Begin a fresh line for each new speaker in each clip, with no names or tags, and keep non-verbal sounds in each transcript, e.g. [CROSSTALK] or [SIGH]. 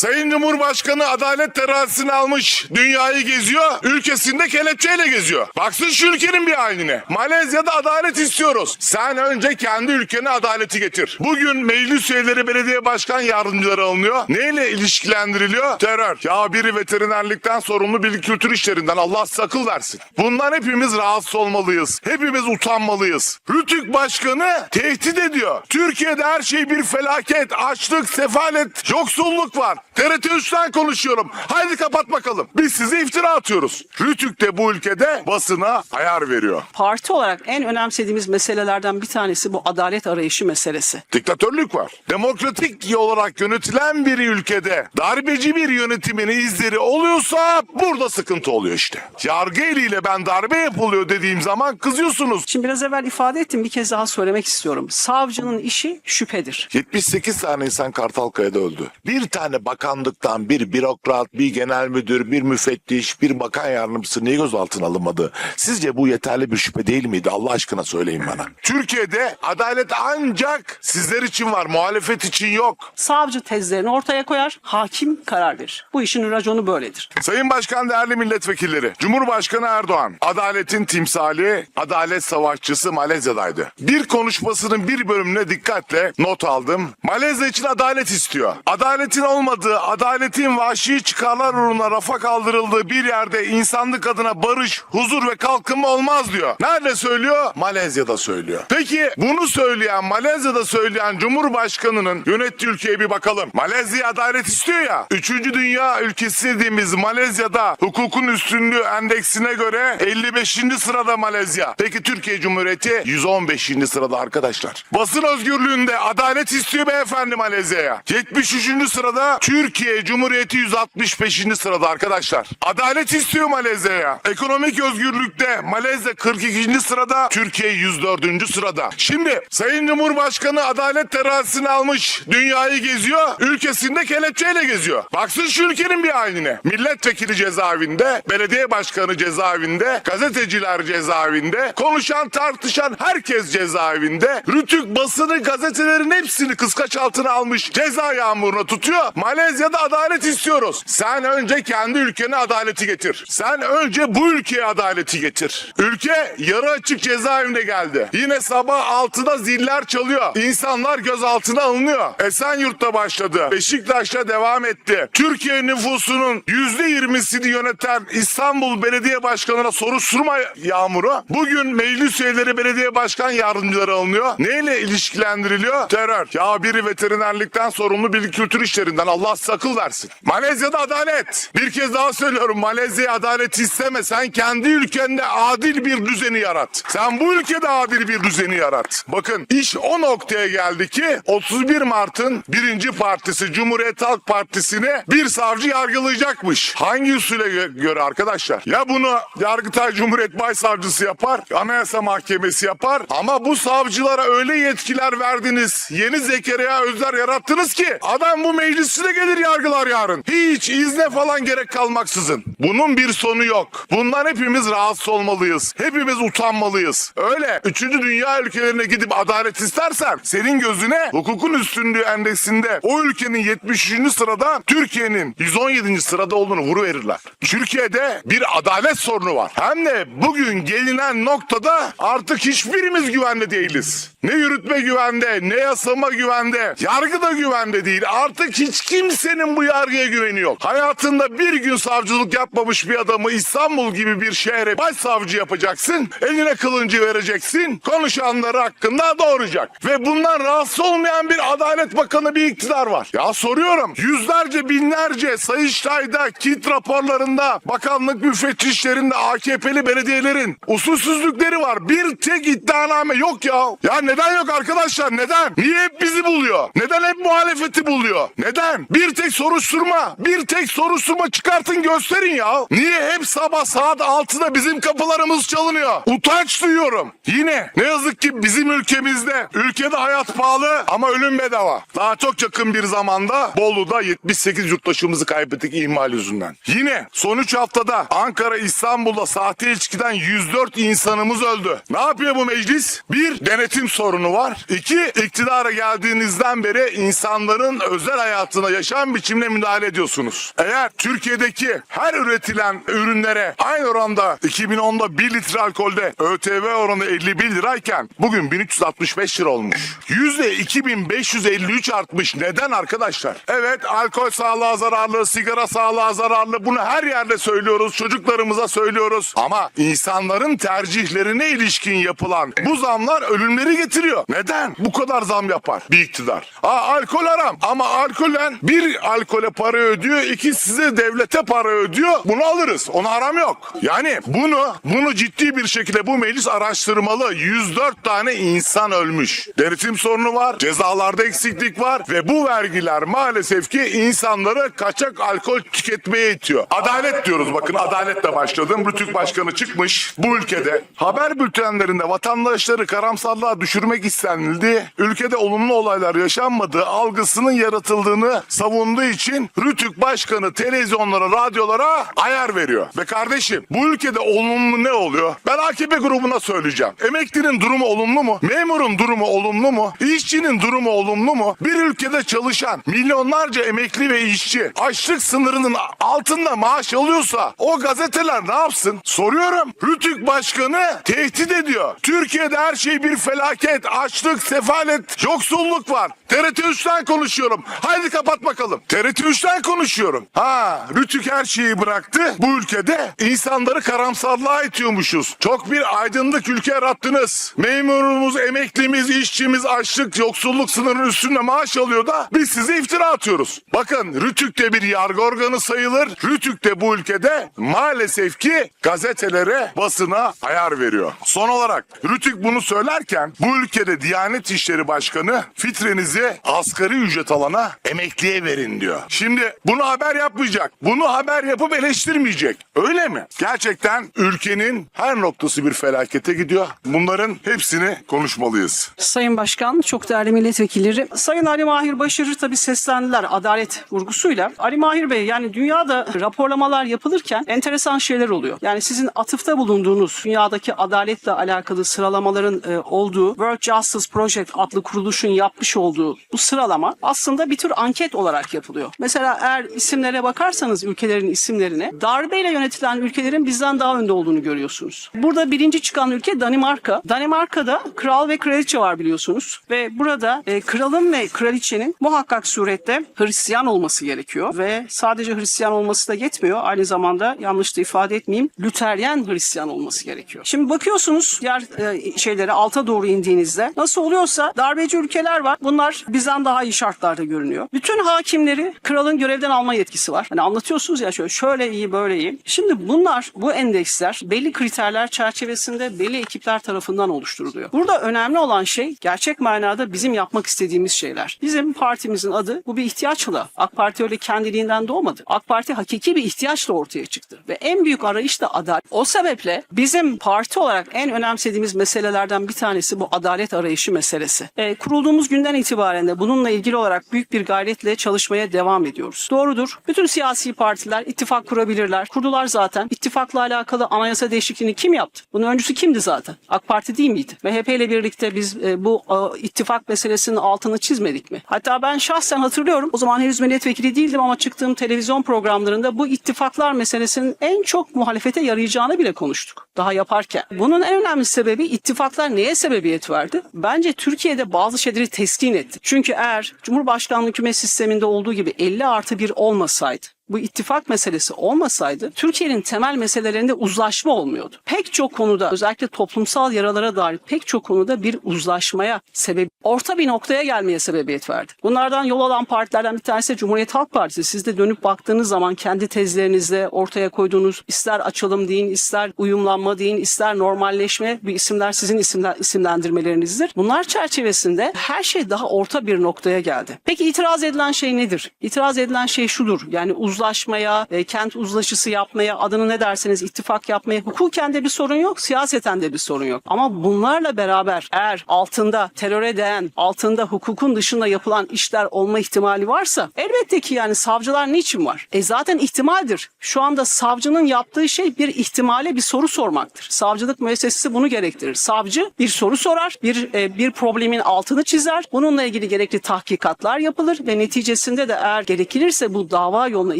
Sayın Cumhurbaşkanı adalet terazisini almış dünyayı geziyor. Ülkesinde kelepçeyle geziyor. Baksın şu ülkenin bir haline. Malezya'da adalet istiyoruz. Sen önce kendi ülkene adaleti getir. Bugün meclis üyeleri belediye başkan yardımcıları alınıyor. Neyle ilişkilendiriliyor? Terör. Ya biri veterinerlikten sorumlu bir kültür işlerinden Allah size akıl versin. Bundan hepimiz rahatsız olmalıyız. Hepimiz utanmalıyız. Rütük Başkanı tehdit ediyor. Türkiye'de her şey bir felaket. Açlık, sefalet, yoksulluk var. TRT 3'ten konuşuyorum. Haydi kapat bakalım. Biz size iftira atıyoruz. Rütük de bu ülkede basına ayar veriyor.
Parti olarak en önemsediğimiz meselelerden bir tanesi bu adalet arayışı meselesi.
Diktatörlük var. Demokratik olarak yönetilen bir ülkede darbeci bir yönetimin izleri oluyorsa burada sıkıntı oluyor işte. Yargı eliyle ben darbe yapılıyor dediğim zaman kızıyorsunuz.
Şimdi biraz evvel ifade ettim bir kez daha söylemek istiyorum. Savcının işi şüphedir.
78 tane insan Kartalkaya'da öldü. Bir tane bakanlıktan bir bürokrat, bir genel müdür, bir müfettiş, bir bakan yardımcısı niye gözaltına alınmadı? Sizce bu yeterli bir şüphe değil miydi? Allah aşkına söyleyin bana. [LAUGHS] Türkiye'de adalet ancak sizler için var, muhalefet için yok.
Savcı tezlerini ortaya koyar, hakim karar verir. Bu işin raconu böyledir.
Sayın Başkan değerli milletvekilleri, Cumhurbaşkanı Erdoğan adaletin timsali, adalet savaşçısı Malezya'daydı. Bir konuşmasının bir bölümüne dikkatle not aldım. Malezya için adalet istiyor. Adaletin olmadığı, adaletin vahşi çıkarlar uğruna rafa kaldırıldığı bir yerde insanlık adına barış, huzur ve kalkınma olmaz diyor. Nerede söylüyor? Malezya'da söylüyor. Peki bunu söyleyen, Malezya'da söyleyen Cumhurbaşkanı'nın yönettiği ülkeye bir bakalım. Malezya adalet istiyor ya. Üçüncü dünya ülkesi dediğimiz Malezya'da hukukun üstünlüğü endeksine göre 55. sırada Malezya. Peki Türkiye Cumhuriyeti 115. sırada arkadaşlar. Basın özgürlüğünde adalet istiyor beyefendi Malezya'ya. 73. sırada Türkiye Cumhuriyeti 165. sırada arkadaşlar. Adalet istiyor Malezya'ya. Ekonomik özgürlükte Malezya 42. sırada, Türkiye 104. sırada. Şimdi Sayın Cumhurbaşkanı adalet terazisini almış dünyayı geziyor. Ülkesinde kelepçeyle geziyor. Baksın şu ülkenin bir haline. Milletvekili cezaevinde, belediye başkanı cezaevinde, gazeteciler cezaevinde, konuşan tartışan herkes cezaevinde. Rütük basını gazetelerin hepsini kıskaç altına almış ceza yağmuruna tutuyor. Malezya'da adalet istiyoruz. Sen önce kendi ülkene adaleti getir. Sen önce bu ülkeye adaleti getir. Ülke yarı açık cezaevine geldi. Yine sabah 6'da ziller çalıyor. İnsanlar gözaltına alınıyor. Esenyurt'ta başladı. Beşiktaş'ta devam etti. Türkiye nüfusunun %20'sini yöneten İstanbul Belediye Başkanı'na soruşturma yağmuru. Bugün meclis üyeleri belediye başkan yardımcıları alınıyor. Neyle ilişkilendiriliyor? Terör. Ya biri veterinerlikten sorumlu bir kültür işlerinden Allah size akıl versin. Malezya'da adalet. Bir kez daha söylüyorum Malezya adalet isteme. Sen kendi ülkende adil bir düzeni yarat. Sen bu ülkede adil bir düzeni yarat. Bakın iş o noktaya geldi ki 31 Mart'ın birinci partisi Cumhuriyet Halk Partisi'ni bir savcı yargılayacakmış. Hangi usule gö- göre arkadaşlar? Ya bunu Yargıtay Cumhuriyet Başsavcısı yapar, Anayasa Mahkemesi yapar ama bu savcılara öyle yetkiler verdiniz, yeni Zekeriya Özler yarattınız ki adam bu meclisine gelir yargılar yarın. Hiç izne falan gerek kalmaksızın. Bunun bir sonu yok. Bundan hepimiz rahatsız olmalıyız. Hepimiz utanmalıyız. Öyle. Üçüncü dünya ülkelerine gidip adalet istersen senin gözüne hukukun üstünlüğü endeksinde o ülkenin 73. sırada Türkiye'nin 117. sırada olduğunu vuruverirler. Türkiye'de bir adalet sorunu var. Hem de bugün gelinen noktada artık hiçbirimiz güvende değiliz. Ne yürütme güvende, ne yasama güvende, yargı da güvende değil. Artık hiç kimsenin bu yargıya güveni yok. Hayatında bir gün savcılık yapmamış bir adamı İstanbul gibi bir şehre başsavcı yapacaksın. Eline kılıncı vereceksin. Konuşanları hakkında doğuracak. Ve bundan rahatsız olmayan bir adalet bakanı bir iktidar var. Ya soruyorum. Yüzlerce binlerce Sayıştay'da, KİT raporlarında, bakanlık müfettişlerinde AKP'li belediyelerin usulsüzlükleri var. Bir tek iddianame yok ya. Ya neden yok arkadaşlar? Neden? Niye hep bizi buluyor? Neden hep muhalefeti buluyor? Neden? Bir tek soruşturma, bir tek soruşturma çıkartın gösterin ya. Niye hep sabah saat 6'da bizim kapılarımız çalınıyor? Utanç duyuyorum. Yine ne yazık ki bizim ülkemizde, ülkede hayat pahalı ama ölüm bedava. Daha çok yakın bir zamanda Bolu'da 78 yurttaşımızı kaybettik ihmal yüzünden. Yine son 3 haftada Ankara, İstanbul'da sahte ilişkiden 104 insanımız öldü. Ne yapıyor bu meclis? Bir, denetim sorunu var. İki, iktidara geldiğinizden beri insanların özel hayatına, yaşam isyan biçimine müdahale ediyorsunuz. Eğer Türkiye'deki her üretilen ürünlere aynı oranda 2010'da 1 litre alkolde ÖTV oranı 51 lirayken bugün 1365 lira olmuş. Yüzde 2553 artmış. Neden arkadaşlar? Evet alkol sağlığa zararlı, sigara sağlığa zararlı. Bunu her yerde söylüyoruz. Çocuklarımıza söylüyoruz. Ama insanların tercihlerine ilişkin yapılan bu zamlar ölümleri getiriyor. Neden? Bu kadar zam yapar bir iktidar. Aa, alkol haram ama alkolen bir alkole para ödüyor, iki size devlete para ödüyor. Bunu alırız. Ona haram yok. Yani bunu bunu ciddi bir şekilde bu meclis araştırmalı. 104 tane insan ölmüş. Denetim sorunu var, cezalarda eksiklik var ve bu vergiler maalesef ki insanları kaçak alkol tüketmeye itiyor. Adalet diyoruz bakın adaletle başladım. Rütük Başkanı çıkmış bu ülkede haber bültenlerinde vatandaşları karamsarlığa düşürmek istenildi. Ülkede olumlu olaylar yaşanmadığı algısının yaratıldığını savunduğu için Rütük Başkanı televizyonlara, radyolara ayar veriyor. Ve kardeşim bu ülkede olumlu ne oluyor? Ben AKP grubuna söyleyeceğim. Emeklinin durumu olumlu mu? Memurun durumu olumlu mu? İşçinin durumu olumlu mu? Bir ülkede çalışan milyonlarca emekli ve işçi açlık sınırının altında maaş alıyorsa o gazeteler ne yapsın? Soruyorum. Rütük Başkanı tehdit ediyor. Türkiye'de her şey bir felaket. Açlık, sefalet, yoksulluk var. TRT 3'ten konuşuyorum. Haydi kapat bakalım. TRT 3'ten konuşuyorum. Ha, Rütük her şeyi bıraktı. Bu ülkede insanları karamsarlığa itiyormuşuz. Çok bir aydınlık ülke yarattınız. Memurumuz, emeklimiz, işçimiz açlık, yoksulluk sınırının üstünde maaş alıyor da biz size iftira atıyoruz. Bakın Rütük de bir yargı organı sayılır. Rütük de bu ülkede maalesef ki gazetelere, basına ayar veriyor. Son olarak Rütük bunu söylerken bu ülkede Diyanet İşleri Başkanı fitrenizi asgari ücret alana emekliye verin diyor. Şimdi bunu haber yapmayacak. Bunu haber yapıp eleştirmeyecek. Öyle mi? Gerçekten ülkenin her noktası bir felakete gidiyor. Bunların hepsini konuşmalıyız.
Sayın Başkan, çok değerli milletvekilleri. Sayın Ali Mahir Başarır tabii seslendiler adalet vurgusuyla. Ali Mahir Bey yani dünyada raporlamalar yapılırken enteresan şeyler oluyor. Yani sizin atıfta bulunduğunuz dünyadaki adaletle alakalı sıralamaların e, olduğu World Justice Project adlı kuruluşun yapmış olduğu bu sıralama aslında bir tür anket olarak yapılıyor. Mesela eğer isimlere bakarsanız ülkelerin isimlerine darbeyle yönetilen ülkelerin bizden daha önde olduğunu görüyorsunuz. Burada birinci çıkan ülke Danimarka. Danimarka'da kral ve kraliçe var biliyorsunuz ve burada e, kralın ve kraliçenin muhakkak surette Hristiyan olması gerekiyor ve sadece Hristiyan olması da yetmiyor. Aynı zamanda yanlış da ifade etmeyeyim Lüteryen Hristiyan olması gerekiyor. Şimdi bakıyorsunuz diğer e, şeylere alta doğru indiğinizde nasıl oluyorsa darbeci ülkeler var. Bunlar bizden daha iyi şartlarda görünüyor. Bütün hakimleri kralın görevden alma yetkisi var. Hani anlatıyorsunuz ya şöyle, şöyle iyi böyle iyi. Şimdi bunlar bu endeksler belli kriterler çerçevesinde belli ekipler tarafından oluşturuluyor. Burada önemli olan şey gerçek manada bizim yapmak istediğimiz şeyler. Bizim partimizin adı bu bir ihtiyaçla. AK Parti öyle kendiliğinden doğmadı. AK Parti hakiki bir ihtiyaçla ortaya çıktı. Ve en büyük arayış da adalet. O sebeple bizim parti olarak en önemsediğimiz meselelerden bir tanesi bu adalet arayışı meselesi. E, kurulduğumuz günden itibaren de bununla ilgili olarak büyük bir gayretle çalışmaya devam ediyoruz. Doğrudur. Bütün siyasi partiler ittifak kurabilirler. Kurdular zaten. İttifakla alakalı anayasa değişikliğini kim yaptı? Bunun öncüsü kimdi zaten? AK Parti değil miydi? MHP ile birlikte biz e, bu e, ittifak meselesinin altını çizmedik mi? Hatta ben şahsen hatırlıyorum. O zaman henüz milletvekili değildim ama çıktığım televizyon programlarında bu ittifaklar meselesinin en çok muhalefete yarayacağını bile konuştuk. Daha yaparken. Bunun en önemli sebebi ittifaklar neye sebebiyet verdi? Bence Türkiye'de bazı şeyleri teskin etti. Çünkü eğer Cumhurbaşkanlığı hükümet sisteminde olduğu gibi 50 artı 1 olmasaydı bu ittifak meselesi olmasaydı Türkiye'nin temel meselelerinde uzlaşma olmuyordu. Pek çok konuda özellikle toplumsal yaralara dair pek çok konuda bir uzlaşmaya sebep orta bir noktaya gelmeye sebebiyet verdi. Bunlardan yol alan partilerden bir tanesi Cumhuriyet Halk Partisi. Siz de dönüp baktığınız zaman kendi tezlerinizde ortaya koyduğunuz ister açalım deyin, ister uyumlanma deyin, ister normalleşme bir isimler sizin isimler, isimlendirmelerinizdir. Bunlar çerçevesinde her şey daha orta bir noktaya geldi. Peki itiraz edilen şey nedir? İtiraz edilen şey şudur. Yani uzlaşma uzlaşmaya, e, kent uzlaşısı yapmaya, adını ne derseniz ittifak yapmaya hukuken de bir sorun yok, siyaseten de bir sorun yok. Ama bunlarla beraber eğer altında teröre değen, altında hukukun dışında yapılan işler olma ihtimali varsa elbette ki yani savcılar niçin var? E zaten ihtimaldir. Şu anda savcının yaptığı şey bir ihtimale bir soru sormaktır. Savcılık müessesesi bunu gerektirir. Savcı bir soru sorar, bir e, bir problemin altını çizer. Bununla ilgili gerekli tahkikatlar yapılır ve neticesinde de eğer gerekilirse bu dava yoluna,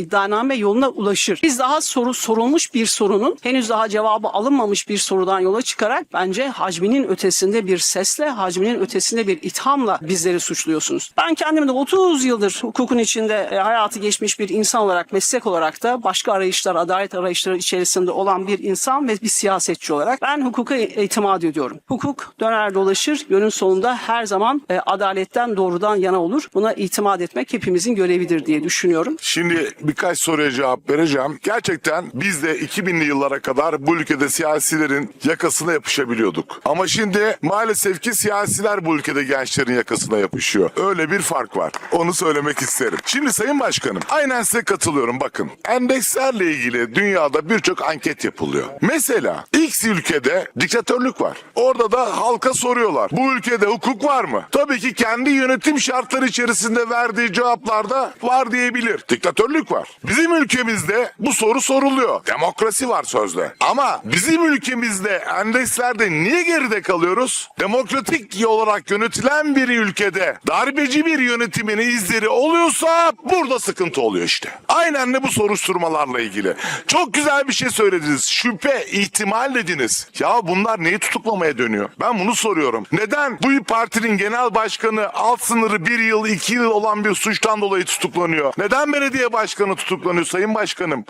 iddianame yoluna ulaşır. Biz daha soru sorulmuş bir sorunun henüz daha cevabı alınmamış bir sorudan yola çıkarak bence hacminin ötesinde bir sesle, hacminin ötesinde bir ithamla bizleri suçluyorsunuz. Ben kendimi de 30 yıldır hukukun içinde e, hayatı geçmiş bir insan olarak, meslek olarak da başka arayışlar, adalet arayışları içerisinde olan bir insan ve bir siyasetçi olarak ben hukuka itimat ediyorum. Hukuk döner dolaşır, yönün sonunda her zaman e, adaletten doğrudan yana olur. Buna itimat etmek hepimizin görevidir diye düşünüyorum.
Şimdi birkaç soruya cevap vereceğim. Gerçekten biz de 2000'li yıllara kadar bu ülkede siyasilerin yakasına yapışabiliyorduk. Ama şimdi maalesef ki siyasiler bu ülkede gençlerin yakasına yapışıyor. Öyle bir fark var. Onu söylemek isterim. Şimdi Sayın Başkanım aynen size katılıyorum bakın. Endekslerle ilgili dünyada birçok anket yapılıyor. Mesela X ülkede diktatörlük var. Orada da halka soruyorlar. Bu ülkede hukuk var mı? Tabii ki kendi yönetim şartları içerisinde verdiği cevaplarda var diyebilir. Diktatörlük var. Bizim ülkemizde bu soru soruluyor. Demokrasi var sözde. Ama bizim ülkemizde endekslerde niye geride kalıyoruz? Demokratik olarak yönetilen bir ülkede darbeci bir yönetimin izleri oluyorsa burada sıkıntı oluyor işte. Aynen de bu soruşturmalarla ilgili. Çok güzel bir şey söylediniz. Şüphe, ihtimal dediniz. Ya bunlar neyi tutuklamaya dönüyor? Ben bunu soruyorum. Neden bu partinin genel başkanı alt sınırı bir yıl, iki yıl olan bir suçtan dolayı tutuklanıyor? Neden belediye başkanı tutuklanıyor Sayın Başkanım?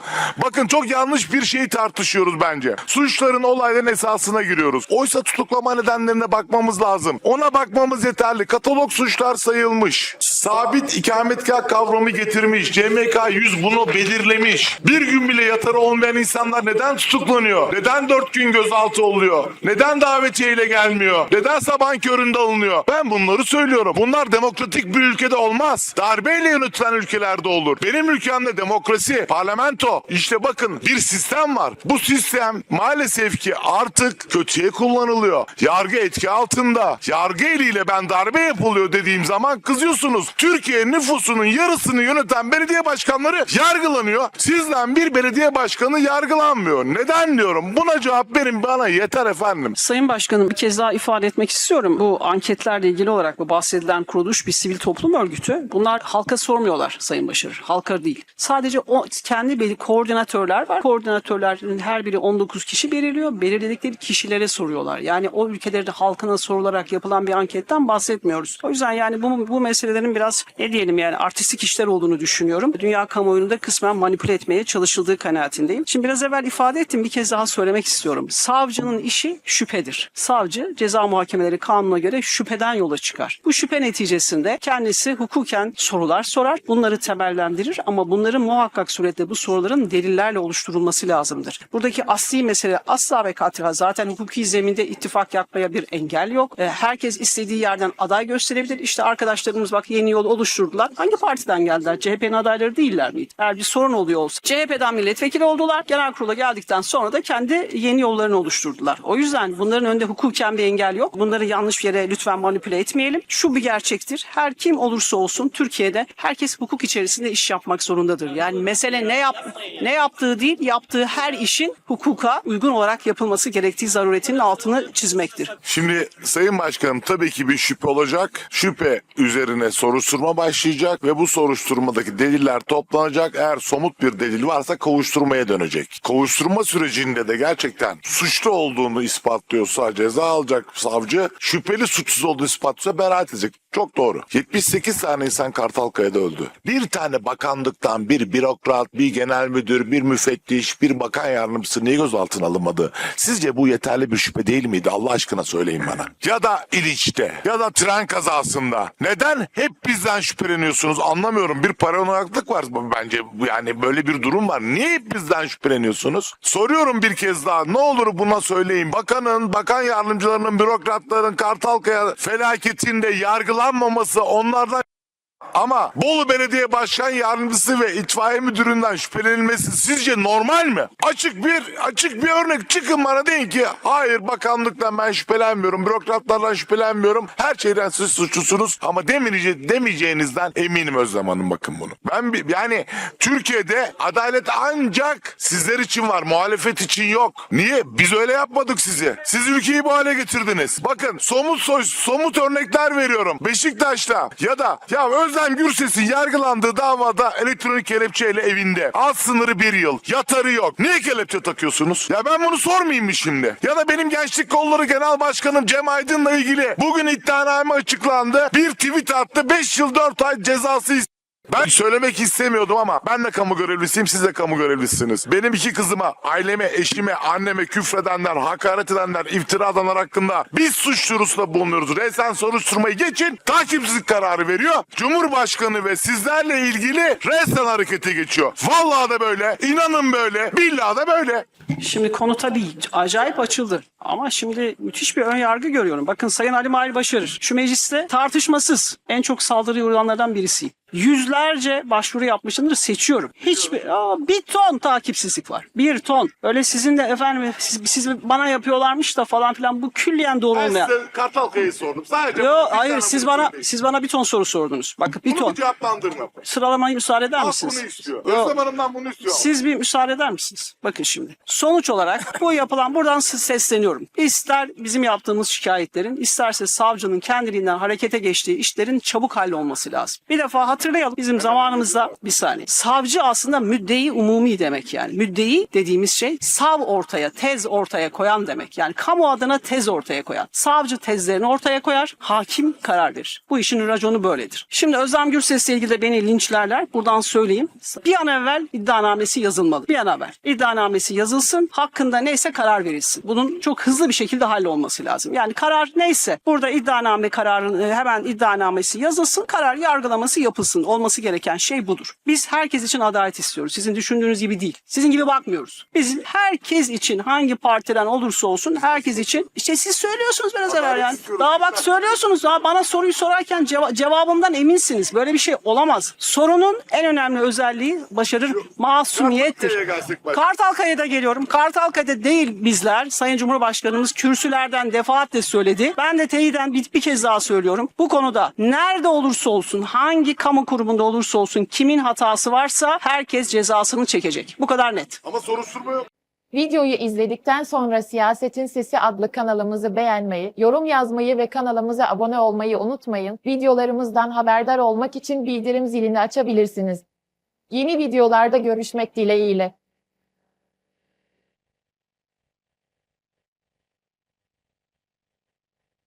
Bakın çok yanlış bir şey tartışıyoruz bence. Suçların olayların esasına giriyoruz. Oysa tutuklama nedenlerine bakmamız lazım. Ona bakmamız yeterli. Katalog suçlar sayılmış. Sabit ikametgah kavramı getirmiş. CMK 100 bunu belirlemiş. Bir gün bile yatarı olmayan insanlar neden tutuklanıyor? Neden dört gün gözaltı oluyor? Neden davetiyeyle gelmiyor? Neden sabahın köründe alınıyor? Ben bunları söylüyorum. Bunlar demokratik bir ülkede olmaz. Darbeyle yönetilen ülkelerde olur. Benim ülkemde demokrasi, parlamento. İşte bakın bir sistem var. Bu sistem maalesef ki artık kötüye kullanılıyor. Yargı etki altında. Yargı eliyle ben darbe yapılıyor dediğim zaman kızıyorsunuz. Türkiye nüfusunun yarısını yöneten belediye başkanları yargılanıyor. Sizden bir belediye başkanı yargılanmıyor. Neden diyorum? Buna cevap verin bana yeter efendim.
Sayın Başkanım bir kez daha ifade etmek istiyorum. Bu anketlerle ilgili olarak bu bahsedilen kuruluş bir sivil toplum örgütü. Bunlar halka sormuyorlar Sayın Başarır. Halka değil. Sadece o kendi belli koordinatörler var. Koordinatörlerin her biri 19 kişi belirliyor. Belirledikleri kişilere soruyorlar. Yani o ülkelerde halkına sorularak yapılan bir anketten bahsetmiyoruz. O yüzden yani bu, bu meselelerin biraz ne diyelim yani artistik işler olduğunu düşünüyorum. Dünya kamuoyunu da kısmen manipüle etmeye çalışıldığı kanaatindeyim. Şimdi biraz evvel ifade ettim bir kez daha söylemek istiyorum. Savcının işi şüphedir. Savcı ceza muhakemeleri kanuna göre şüpheden yola çıkar. Bu şüphe neticesinde kendisi hukuken sorular sorar. Bunları temellendirir ama bunların muhakkak suretle bu soruların delillerle oluşturulması lazımdır. Buradaki asli mesele asla ve katiyen zaten hukuki zeminde ittifak yapmaya bir engel yok. E, Herkes istediği yerden aday gösterebilir. İşte arkadaşlarımız bak yeni yol oluşturdular. Hangi partiden geldiler? CHP'nin adayları değiller miydi? Eğer bir sorun oluyor olsa. CHP'den milletvekili oldular. Genel kurula geldikten sonra da kendi yeni yollarını oluşturdular. O yüzden bunların önünde hukuken bir engel yok. Bunları yanlış yere lütfen manipüle etmeyelim. Şu bir gerçektir. Her kim olursa olsun Türkiye'de herkes hukuk içerisinde iş yapmak zorundadır. Yani mesele ne yap ne yaptığı değil, yaptığı her işin hukuka uygun olarak yapılması gerektiği zaruretinin altını çizmektir.
Şimdi Sayın Başkanım tabii ki bir şüphe olacak. Şüphe üzerine soruşturma başlayacak ve bu soruşturmadaki deliller toplanacak. Eğer somut bir delil varsa kovuşturmaya dönecek. Kovuşturma sürecinde de gerçekten suçlu olduğunu ispatlıyorsa ceza alacak savcı. Şüpheli suçsuz olduğunu ispatlıyorsa beraat edecek. Çok doğru. 78 tane insan Kartalkaya'da öldü. Bir tane bakanlıktan bir bürokrat, bir genel müdür, bir müfettiş, bir bakan yardımcısı niye gözaltına alınmadı? Sizce bu yeterli bir şüphe değil miydi? Allah aşkına söyleyin bana. Ya da İliç'te ya da tren kazasında. Neden hep bizden şüpheleniyorsunuz? Anlamıyorum. Bir paranoyaklık var bence. Yani böyle bir durum var. Niye hep bizden şüpheleniyorsunuz? Soruyorum bir kez daha. Ne olur buna söyleyin. Bakanın, bakan yardımcılarının, bürokratların Kartalkaya felaketinde yargılanmaması onlardan Ama Bolu Belediye Başkan Yardımcısı ve itfaiye müdüründen şüphelenilmesi sizce normal mi? Açık bir açık bir örnek çıkın bana deyin ki hayır bakanlıktan ben şüphelenmiyorum, bürokratlardan şüphelenmiyorum. Her şeyden siz suçlusunuz ama demeyece, demeyeceğinizden eminim Özlem Hanım bakın bunu. Ben bir- yani Türkiye'de adalet ancak sizler için var, muhalefet için yok. Niye? Biz öyle yapmadık sizi. Siz ülkeyi bu hale getirdiniz. Bakın somut somut örnekler veriyorum. Beşiktaş'ta ya da ya Özlem Gürses'in yargılandığı davada elektronik kelepçeyle evinde. Az sınırı bir yıl. Yatarı yok. Niye kelepçe takıyorsunuz? Ya ben bunu sormayayım mı şimdi? Ya da benim Gençlik Kolları Genel Başkanım Cem Aydın'la ilgili bugün iddianame açıklandı. Bir tweet attı. 5 yıl 4 ay cezası ben söylemek istemiyordum ama ben de kamu görevlisiyim siz de kamu görevlisiniz. Benim iki kızıma, aileme, eşime, anneme küfredenler, hakaret edenler, iftira edenler hakkında biz suç duyurusunda bulunuyoruz. Resen soruşturmayı geçin takipsizlik kararı veriyor. Cumhurbaşkanı ve sizlerle ilgili resen harekete geçiyor. Vallahi da böyle, inanın böyle, billahi da böyle.
Şimdi konu tabii acayip açıldı. Ama şimdi müthiş bir ön yargı görüyorum. Bakın Sayın Ali Mahir Başarır şu mecliste tartışmasız en çok saldırıya uğrayanlardan birisiyim. Yüzlerce başvuru yapmışımdır seçiyorum. Hiçbir aa, bir ton takipsizlik var. Bir ton. Öyle sizinle efendim siz, siz bana yapıyorlarmış da falan filan bu külliyen doğru
Ben
olmayan.
size Kartalkaya'yı sordum. Sadece
Yo
bir
hayır
tane
siz
bunu
bana
söyleyin.
siz bana bir ton soru sordunuz. Bakın bir
Bunu
ton.
bir cevaplandırma.
Sıralamayı müsaade eder
Halk
misiniz?
bunu istiyor.
Yo.
Özlem Hanım'dan bunu istiyor.
Siz bir müsaade eder misiniz? Bakın şimdi. Sonuç olarak bu yapılan buradan size sesleniyorum. İster bizim yaptığımız şikayetlerin, isterse savcının kendiliğinden harekete geçtiği işlerin çabuk hallolması lazım. Bir defa hatırlayalım bizim zamanımızda bir saniye. Savcı aslında müddeyi umumi demek yani. Müddeyi dediğimiz şey sav ortaya, tez ortaya koyan demek. Yani kamu adına tez ortaya koyan. Savcı tezlerini ortaya koyar, hakim karar verir. Bu işin raconu böyledir. Şimdi Özlem Gürses'le ilgili de beni linçlerler. Buradan söyleyeyim. Bir an evvel iddianamesi yazılmalı. Bir an evvel. İddianamesi yazılsın. Hakkında neyse karar verilsin. Bunun çok hızlı bir şekilde hallolması lazım. Yani karar neyse. Burada iddianame kararın e, hemen iddianamesi yazılsın. Karar yargılaması yapılsın. Olması gereken şey budur. Biz herkes için adalet istiyoruz. Sizin düşündüğünüz gibi değil. Sizin gibi bakmıyoruz. Biz herkes için hangi partiden olursa olsun herkes için işte siz söylüyorsunuz biraz evvel yani. Daha bak söylüyorsunuz. Daha bana soruyu sorarken ceva- cevabımdan eminsiniz. Böyle bir şey olamaz. Sorunun en önemli özelliği başarır masumiyettir. Kartalkaya'da geliyorum. Kartalkaya'da değil bizler. Sayın Cumhurbaşkanımız kürsülerden defaatle söyledi. Ben de teyiden bir, bir kez daha söylüyorum. Bu konuda nerede olursa olsun, hangi kamu kurumunda olursa olsun, kimin hatası varsa herkes cezasını çekecek. Bu kadar net.
Ama soruşturma yok.
Videoyu izledikten sonra Siyasetin Sesi adlı kanalımızı beğenmeyi, yorum yazmayı ve kanalımıza abone olmayı unutmayın. Videolarımızdan haberdar olmak için bildirim zilini açabilirsiniz. Yeni videolarda görüşmek dileğiyle.